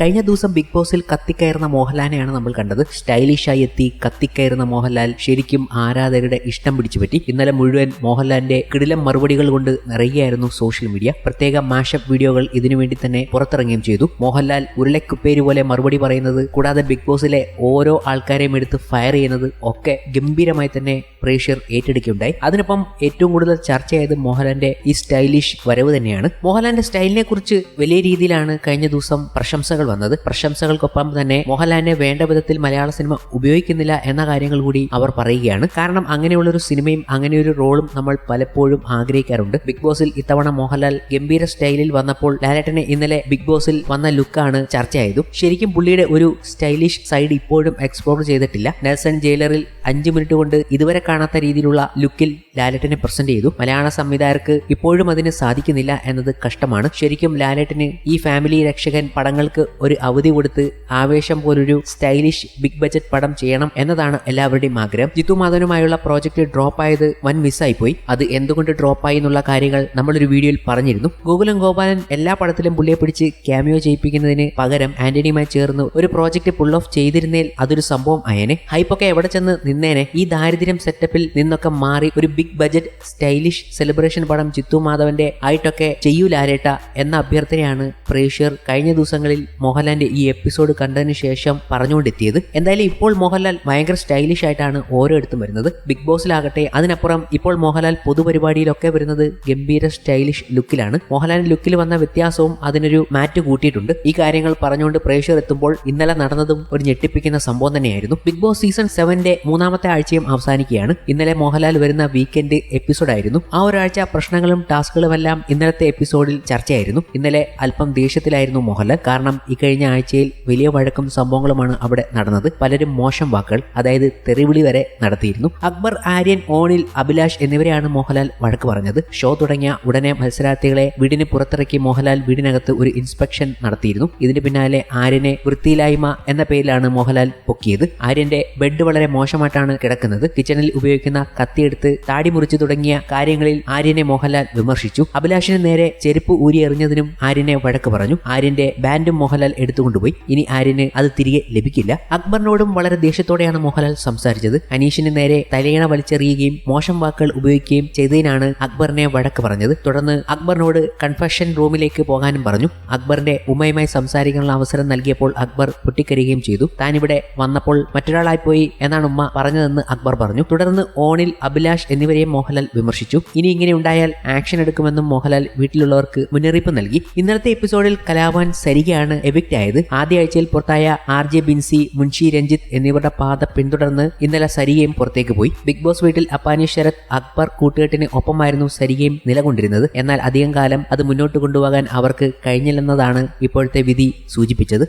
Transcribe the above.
കഴിഞ്ഞ ദിവസം ബിഗ് ബോസിൽ കത്തിക്കയറുന്ന മോഹൻലാലിനെയാണ് നമ്മൾ കണ്ടത്. സ്റ്റൈലിഷായി എത്തി കത്തിക്കയറുന്ന മോഹൻലാൽ ശരിക്കും ആരാധകരുടെ ഇഷ്ടം പിടിച്ചുപറ്റി ഇന്നലെ മുഴുവൻ മോഹൻലാലിന്റെ കിടിലം മറുപടികൾ കൊണ്ട് നിറയുകയായിരുന്നു സോഷ്യൽ മീഡിയ. പ്രത്യേക മാഷപ്പ് വീഡിയോകൾ ഇതിനുവേണ്ടി തന്നെ പുറത്തിറങ്ങുകയും ചെയ്തു. മോഹൻലാൽ ഉരുളക്കുപ്പേര് പോലെ മറുപടി പറയുന്നത് കൂടാതെ ബിഗ് ബോസിലെ ഓരോ ആൾക്കാരെയും എടുത്ത് ഫയർ ചെയ്യുന്നത് ഒക്കെ ഗംഭീരമായി തന്നെ പ്രേക്ഷകർ ഏറ്റെടുക്കുകയുണ്ടായി. അതിനൊപ്പം ഏറ്റവും കൂടുതൽ ചർച്ചയായത് മോഹൻലാലിന്റെ ഈ സ്റ്റൈലിഷ് വരവ് തന്നെയാണ്. മോഹൻലാലിന്റെ സ്റ്റൈലിനെ കുറിച്ച് വലിയ രീതിയിലാണ് കഴിഞ്ഞ ദിവസം പ്രശംസകൾ വന്നത്. പ്രശംസകൾക്കൊപ്പം തന്നെ മോഹൻലാലിനെ വേണ്ട വിധത്തിൽ മലയാള സിനിമ ഉപയോഗിക്കുന്നില്ല എന്ന കാര്യങ്ങൾ കൂടി അവർ പറയുകയാണ്. കാരണം അങ്ങനെയുള്ള ഒരു സിനിമയും അങ്ങനെയൊരു റോളും നമ്മൾ പലപ്പോഴും ആഗ്രഹിക്കാറുണ്ട്. ബിഗ് ബോസിൽ ഇത്തവണ മോഹൻലാൽ ഗംഭീര സ്റ്റൈലിൽ വന്നപ്പോൾ ലാലേട്ടനെ ഇന്നലെ ബിഗ് ബോസിൽ വന്ന ലുക്കാണ് ചർച്ചയായതും. ശരിക്കും പുള്ളിയുടെ ഒരു സ്റ്റൈലിഷ് സൈഡ് ഇപ്പോഴും എക്സ്പ്ലോർ ചെയ്തിട്ടില്ല. നെൽസൺ ജയിലറിൽ അഞ്ച് മിനിറ്റ് കൊണ്ട് ഇതുവരെ കാണാത്ത രീതിയിലുള്ള ലുക്കിൽ ലാലേട്ടനെ പ്രസന്റ് ചെയ്തു. മലയാള സംവിധായകർക്ക് ഇപ്പോഴും അതിന് സാധിക്കുന്നില്ല എന്നത് കഷ്ടമാണ്. ശരിക്കും ലാലേട്ടന് ഈ ഫാമിലി രക്ഷകൻ പടങ്ങൾക്ക് ഒരു അവധി കൊടുത്ത് ആവേശം പോലൊരു സ്റ്റൈലിഷ് ബിഗ് ബജറ്റ് പടം ചെയ്യണം എന്നതാണ് എല്ലാവരുടെയും ആഗ്രഹം. ജിത്തു മാധവനുമായുള്ള പ്രോജക്റ്റ് ഡ്രോപ്പ് ആയത് വൻ മിസ്സായി പോയി അത് എന്തുകൊണ്ട് ഡ്രോപ്പ് ആയി എന്നുള്ള കാര്യങ്ങൾ നമ്മളൊരു വീഡിയോയിൽ പറഞ്ഞിരുന്നു. ഗോകുലം ഗോപാലൻ എല്ലാ പടത്തിലും പുള്ളിയെ പിടിച്ച് ക്യാമിയോ ചെയ്യിപ്പിക്കുന്നതിന് പകരം ആന്റണിയുമായി ചേർന്ന് ഒരു പ്രോജക്റ്റ് പുൾ ഓഫ് ചെയ്തിരുന്നേൽ അതൊരു സംഭവം അയനെ ഹൈപ്പൊക്കെ എവിടെ ചെന്ന് നിന്നേനെ. ഈ ദാരിദ്ര്യം സെറ്റപ്പിൽ നിന്നൊക്കെ മാറി ഒരു ബിഗ് ബജറ്റ് സ്റ്റൈലിഷ് സെലിബ്രേഷൻ പടം ചിത്തു മാധവന്റെ ആയിട്ടൊക്കെ ചെയ്യൂലാരേട്ട എന്ന അഭ്യർത്ഥനയാണ് പ്രേക്ഷകർ കഴിഞ്ഞ ദിവസങ്ങളിൽ മോഹൻലാലിന്റെ ഈ എപ്പിസോഡ് കണ്ടതിന് ശേഷം പറഞ്ഞുകൊണ്ടെത്തിയത്. എന്തായാലും ഇപ്പോൾ മോഹൻലാൽ ഭയങ്കര സ്റ്റൈലിഷ് ആയിട്ടാണ് ഓരോയിടത്തും വരുന്നത്. ബിഗ് ബോസിലാകട്ടെ അതിനപ്പുറം ഇപ്പോൾ മോഹൻലാൽ പൊതുപരിപാടിയിലൊക്കെ വരുന്നത് ഗംഭീര സ്റ്റൈലിഷ് ലുക്കിലാണ്. മോഹൻലാലിന്റെ ലുക്കിൽ വന്ന വ്യത്യാസവും അതിനൊരു മാറ്റ് കൂട്ടിയിട്ടുണ്ട്. ഈ കാര്യങ്ങൾ പറഞ്ഞുകൊണ്ട് പ്രേക്ഷകർ എത്തുമ്പോൾ ഇന്നലെ നടന്നതും ഒരു ഞെട്ടിപ്പിക്കുന്ന സംഭവം തന്നെയായിരുന്നു. ബിഗ് ബോസ് സീസൺ സെവന്റെ മൂന്നാമത്തെ ആഴ്ചയും അവസാനിക്കുകയാണ്. ഇന്നലെ മോഹൻലാൽ വരുന്ന വീക്കെൻഡ് എപ്പിസോഡായിരുന്നു. ആ ഒരാഴ്ച പ്രശ്നങ്ങളും ടാസ്കുകളും എല്ലാം ഇന്നലത്തെ എപ്പിസോഡിൽ ചർച്ചയായിരുന്നു. ഇന്നലെ അല്പം ദേഷ്യത്തിലായിരുന്നു മോഹൻലാൽ. കാരണം ഇക്കഴിഞ്ഞ ആഴ്ചയിൽ വലിയ വഴക്കും സംഭവങ്ങളുമാണ് അവിടെ നടന്നത്. പലരും മോശം വാക്കുകൾ അതായത് തെറിവിളി വരെ നടത്തിയിരുന്നു. അക്ബർ ആര്യൻ ഓണിൽ അഭിലാഷ് എന്നിവരെയാണ് മോഹൻലാൽ വഴക്ക് പറഞ്ഞത്. ഷോ തുടങ്ങിയ ഉടനെ മത്സരാർത്ഥികളെ വീടിന് പുറത്തിറക്കി മോഹൻലാൽ വീടിനകത്ത് ഒരു ഇൻസ്പെക്ഷൻ നടത്തിയിരുന്നു. ഇതിന് പിന്നാലെ ആര്യനെ വൃത്തിയില്ലായ്മ എന്ന പേരിലാണ് മോഹൻലാൽ പൊക്കിയത്. ആര്യന്റെ ബെഡ് വളരെ മോശമായിട്ടാണ് കിടക്കുന്നത്. കിച്ചണിൽ ഉപയോഗിക്കുന്ന കത്തിയെടുത്ത് താടി മുറിച്ചു തുടങ്ങിയ കാര്യങ്ങളിൽ ആര്യനെ മോഹൻലാൽ വിമർശിച്ചു. അഭിലാഷിന് നേരെ ചെരുപ്പ് ഊരി എറിഞ്ഞതിനും ആര്യനെ വഴക്ക് പറഞ്ഞു. ആര്യന്റെ ബാൻഡും മോഹൻലാൽ എടുത്തുകൊണ്ടുപോയി. ഇനി ആര്യന് അത് തിരികെ ലഭിക്കില്ല. അക്ബറിനോടും വളരെ ദേഷ്യത്തോടെയാണ് മോഹൻലാൽ സംസാരിച്ചത്. അനീഷിന് നേരെ തലയണ വലിച്ചെറിയുകയും മോശം വാക്കുകൾ ഉപയോഗിക്കുകയും ചെയ്തതിനാണ് അക്ബറിനെ വഴക്ക് പറഞ്ഞത്. തുടർന്ന് അക്ബറിനോട് കൺഫഷൻ റൂമിലേക്ക് പോകാനും പറഞ്ഞു. അക്ബറിന്റെ ഉമ്മയുമായി സംസാരിക്കാനുള്ള അവസരം നൽകിയപ്പോൾ അക്ബർ പൊട്ടിക്കരിയുകയും ചെയ്തു. ഇവിടെ വന്നപ്പോൾ മറ്റൊരാളായി പോയി എന്നാണ് ഉമ്മ പറഞ്ഞതെന്ന് അക്ബർ പറഞ്ഞു. തുടർന്ന് ഓണിൽ അഭിലാഷ് എന്നിവരെയും മോഹൻലാൽ വിമർശിച്ചു. ഇനി ഇങ്ങനെ ഉണ്ടായാൽ ആക്ഷൻ എടുക്കുമെന്നും മോഹൻലാൽ വീട്ടിലുള്ളവർക്ക് മുന്നറിയിപ്പ് നൽകി. ഇന്നലത്തെ എപ്പിസോഡിൽ കലാവാൻ സരികയാണ് എവിക്റ്റ് ആയത്. ആദ്യ ആഴ്ചയിൽ പുറത്തായ ആർ ജെ ബിൻസി മുൻഷി രഞ്ജിത്ത് എന്നിവരുടെ പാത പിന്തുടർന്ന് ഇന്നലെ സരികയും പുറത്തേക്ക് പോയി. ബിഗ് ബോസ് വീട്ടിൽ അപ്പാനി ശരത് അക്ബർ കൂട്ടുകെട്ടിന് ഒപ്പമായിരുന്നു സരികയും നിലകൊണ്ടിരുന്നത്. എന്നാൽ അധികം കാലം അത് മുന്നോട്ട് കൊണ്ടുപോകാൻ അവർക്ക് കഴിഞ്ഞില്ലെന്നതാണ് ഇപ്പോഴത്തെ വിധി സൂചിപ്പിച്ചത്.